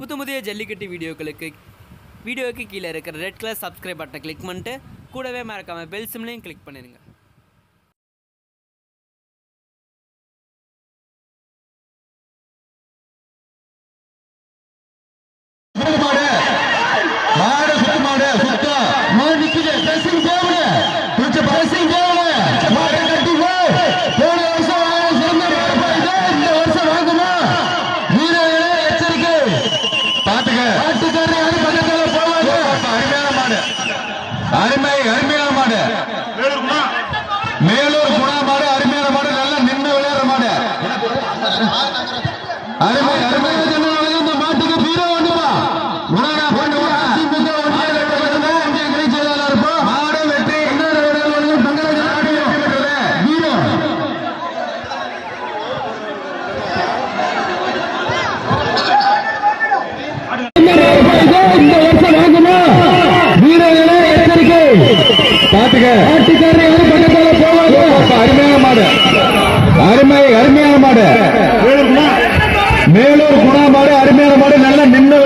புது புதிய ஜல்லிக்கட்டு வீடியோக்களுக்கு வீடியோவுக்கு கீழே இருக்கிற ரெட் கலர் சப்ஸ்கிரைப் பட்டனை கிளிக் பண்ணிட்டு கூடவே மறக்காமல் பெல் சிம்லையும் கிளிக் பண்ணிடுங்க மாடு மாடு சுத்து மாடு சுத்த மாடு நிக்குது ட்ரெஸ்ஸிங் தேவல பிடிச்ச ட்ரெஸ்ஸிங் தேவல மாடு கட்டி போ போன வருஷம் வாங்க சிறந்த மாடு பாருங்க இந்த வருஷம் வாங்குமா வீரர்களே எச்சரிக்கை பாத்துக்க யாரும் பக்கத்துல போவாங்க அருமையான மாடு அருமை அருமையான மாடு. மேலூர் குணா மாடு அருமையான மாடு நல்லா நின்று விளையாடுற மாடு. அருமை மாட்டுக்கு பீரோ வந்துமா? உலக போட்டு இந்த வருஷம் வாங்குமா வீரர்களே எச்சரிக்கை. பாத்துக்க பாட்டுக்காரர் யாரும் பக்கத்துல போவாங்க அருமையான மாடு. அருமை அருமையான மாடு. மேலூர் குணா. மாடு அருமையான மாடு. நல்லா நின்று